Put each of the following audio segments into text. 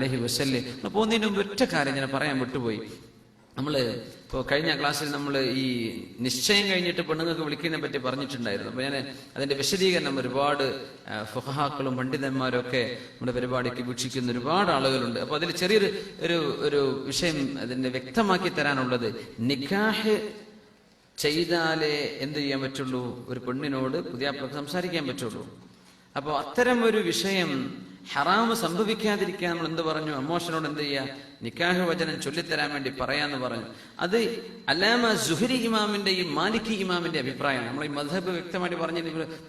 അലഹി വസല്ലേ. പോകുന്നതിന് മുമ്പ് ഒറ്റ കാര്യം ഞാൻ പറയാൻ വിട്ടുപോയി. നമ്മൾ ഇപ്പോൾ കഴിഞ്ഞ ക്ലാസ്സിൽ നമ്മൾ ഈ നിശ്ചയം കഴിഞ്ഞിട്ട് പെണ്ണുങ്ങൾക്ക് വിളിക്കുന്നതിനെ പറ്റി പറഞ്ഞിട്ടുണ്ടായിരുന്നു. അപ്പോൾ ഞാൻ അതിന്റെ വിശദീകരണം ഒരുപാട് ഫുഹാക്കളും പണ്ഡിതന്മാരും ഒക്കെ നമ്മുടെ പരിപാടിക്ക് വീക്ഷിക്കുന്ന ഒരുപാട് ആളുകളുണ്ട്. അപ്പോൾ അതിൽ ചെറിയൊരു ഒരു ഒരു വിഷയം അതിന്റെ വ്യക്തമാക്കി തരാനുള്ളത്. നിക്കാഹ് ചെയ്താലേ എന്ത് ചെയ്യാൻ പറ്റുള്ളൂ? ഒരു പെണ്ണിനോട് പുതിയ സംസാരിക്കാൻ പറ്റുള്ളൂ. അപ്പോൾ അത്തരം ഒരു വിഷയം ഹറാമ് സംഭവിക്കാതിരിക്കാൻ നമ്മൾ എന്ത് പറഞ്ഞു? അമ്മോഷനോട് എന്ത് ചെയ്യുക നിക്കാഹ് വചനം ചൊല്ലിത്തരാൻ വേണ്ടി പറയാന്ന് പറഞ്ഞു. അത് അല്ലാമ സുഹരി ഇമാമിന്റെയും മാലിക്കി ഇമാമിന്റെ അഭിപ്രായമാണ്. നമ്മൾ ഈ മധബ് വ്യക്തമായിട്ട് പറഞ്ഞ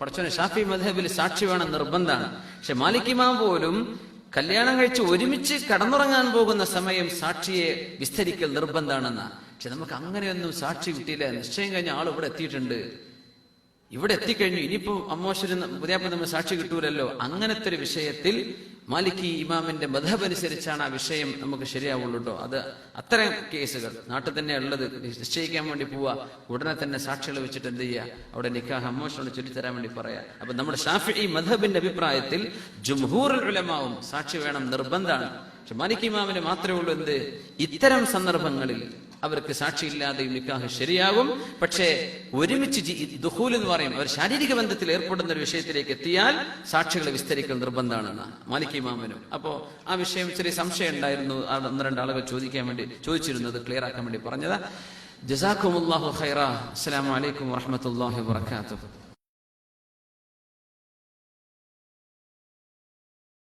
പഠിച്ചോനെ ഷാഫി മധബിൽ സാക്ഷി വേണം നിർബന്ധമാണ്. പക്ഷെ മാലിക് ഇമാം പോലും കല്യാണം കഴിച്ച് ഒരുമിച്ച് കടന്നുറങ്ങാൻ പോകുന്ന സമയം സാക്ഷിയെ വിസ്തരിക്കൽ നിർബന്ധമാണെന്നാണ് പക്ഷെ നമുക്ക് അങ്ങനെയൊന്നും സാക്ഷി കിട്ടിയില്ല. നിശ്ചയം കഴിഞ്ഞ ആൾ ഇവിടെ എത്തിയിട്ടുണ്ട്. ഇവിടെ എത്തിക്കഴിഞ്ഞു. ഇനിയിപ്പോ അമ്മോശ്വരൻ പുതിയപ്പ നമ്മൾ സാക്ഷി കിട്ടൂലല്ലോ. അങ്ങനത്തെ ഒരു വിഷയത്തിൽ മാലിക്കി ഇമാമിന്റെ മധബ് അനുസരിച്ചാണ് ആ വിഷയം നമുക്ക് ശരിയാവുള്ളൂട്ടോ അത് അത്തരം കേസുകൾ. നാട്ടിൽ തന്നെ ഉള്ളത് നിശ്ചയിക്കാൻ വേണ്ടി പോവുക ഉടനെ തന്നെ സാക്ഷികൾ വെച്ചിട്ട് എന്ത് ചെയ്യുക അവിടെ നിക്കാഹ് അമ്മോഷനോട് ചുറ്റിത്തരാൻ വേണ്ടി പറയാ. അപ്പൊ നമ്മുടെ ഷാഫി മധബിന്റെ അഭിപ്രായത്തിൽ ജുംഹൂറുൽ ഉലമാവും സാക്ഷി വേണം നിർബന്ധമാണ്. പക്ഷെ മാലിക് ഇമാമിന് മാത്രമേ ഉള്ളൂ എന്ത്? ഇത്തരം സന്ദർഭങ്ങളിൽ അവർക്ക് സാക്ഷിയില്ലാതെയും നിക്കാഹ് ശരിയാകും. പക്ഷേ ഒരുമിച്ച് ദുഹൂൽ എന്ന് പറയും. അവർ ശാരീരിക ബന്ധത്തിൽ ഏർപ്പെടുന്ന ഒരു വിഷയത്തിലേക്ക് എത്തിയാൽ സാക്ഷികളെ വിസ്തരിക്കൽ നിർബന്ധമാണ്. മാലിക് ഇമാമിനും. അപ്പോ ആ വിഷയം ചെറിയ സംശയം ഉണ്ടായിരുന്നു. ഒന്ന് രണ്ട് ആളുകൾ ചോദിക്കാൻ വേണ്ടി ചോദിച്ചിരുന്നത് ക്ലിയർ ആക്കാൻ വേണ്ടി പറഞ്ഞതാ. ജസാഖുമുല്ലാഹു ഖൈറ. അസ്സലാമലൈക്കും അലൈക്കും വാത്തു